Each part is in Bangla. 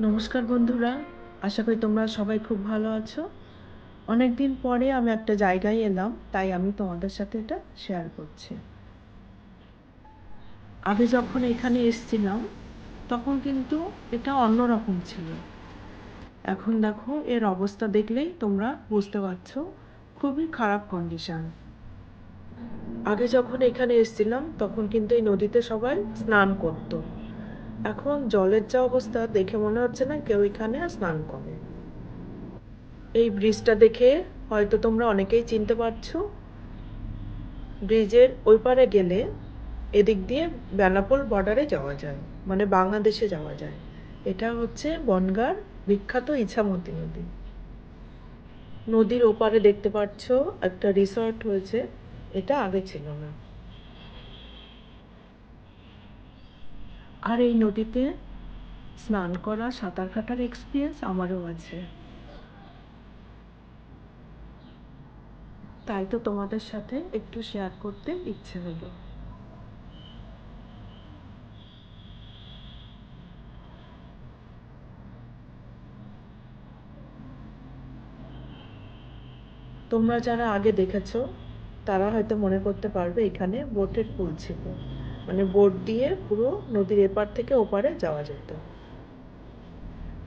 নমস্কার বন্ধুরা, আশা করি তোমরা সবাই খুব ভালো আছো। অনেক দিন পরে আমি একটা জায়গায় এলাম, তাই আমি তোমাদের সাথে এটা শেয়ার করছি। আগে যখন এখানে এসেছিলাম, তখন কিন্তু এটা অন্যরকম ছিল। এখন দেখো, এর অবস্থা দেখলেই তোমরা বুঝতে পারছ, খুবই খারাপ কন্ডিশন আগে যখন এখানে এসেছিলাম, তখন কিন্তু এই নদীতে সবাই স্নান করতো। এখন জলের যা অবস্থা দেখে মনে হচ্ছে না কেউ এখানে স্নান করে। এই ব্রিজটা দেখে হয়তো তোমরা অনেকেই চিনতে পারছ। ব্রিজের ওই পারে গেলে এদিক দিয়ে বেনাপোল বর্ডারে যাওয়া যায় মানে বাংলাদেশে যাওয়া যায়। এটা হচ্ছে বনগার বিখ্যাত ইছামতি নদী। নদীর ওপারে দেখতে পাচ্ছ একটা রিসর্ট হয়েছে, এটা আগে ছিল না। আর এই নদীতে স্নান করা, সাঁতার কাটার এক্সপিরিয়েন্স আমারও আছে। তাই তো তোমাদের সাথে একটু শেয়ার করতে ইচ্ছে হলো। তোমরা যারা আগে দেখেছ, তারা হয়তো মনে করতে পারবে এখানে বোটের পুল ছিল। মানে বোট দিয়ে পুরো নদীর এপার থেকে ওপারে যাওয়া যেত।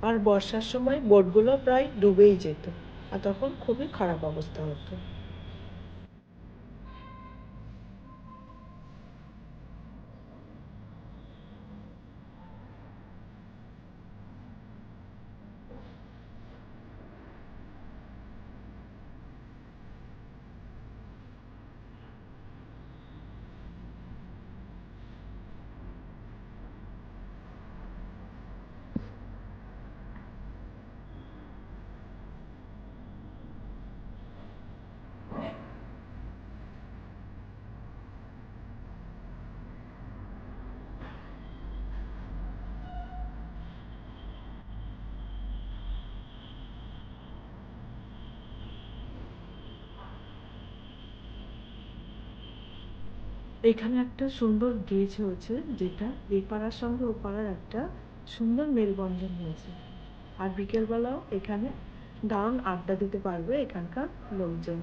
আর বর্ষার সময় বোটগুলো প্রায় ডুবেই যেত, আর তখন খুবই খারাপ অবস্থা হতো। এখানে একটা সুন্দর ব্রিজ হয়েছে, যেটা এই পাড়ার সঙ্গে ও পাড়ার একটা সুন্দর মেলবন্ধন হয়েছে। আর বিকেলবেলাও এখানে দারুণ আড্ডা দিতে পারবে এখানকার লোকজন।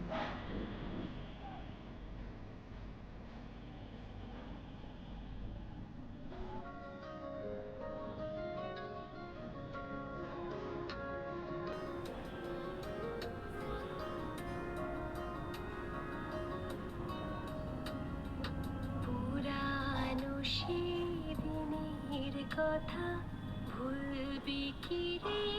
কথা ভুলবি কি রে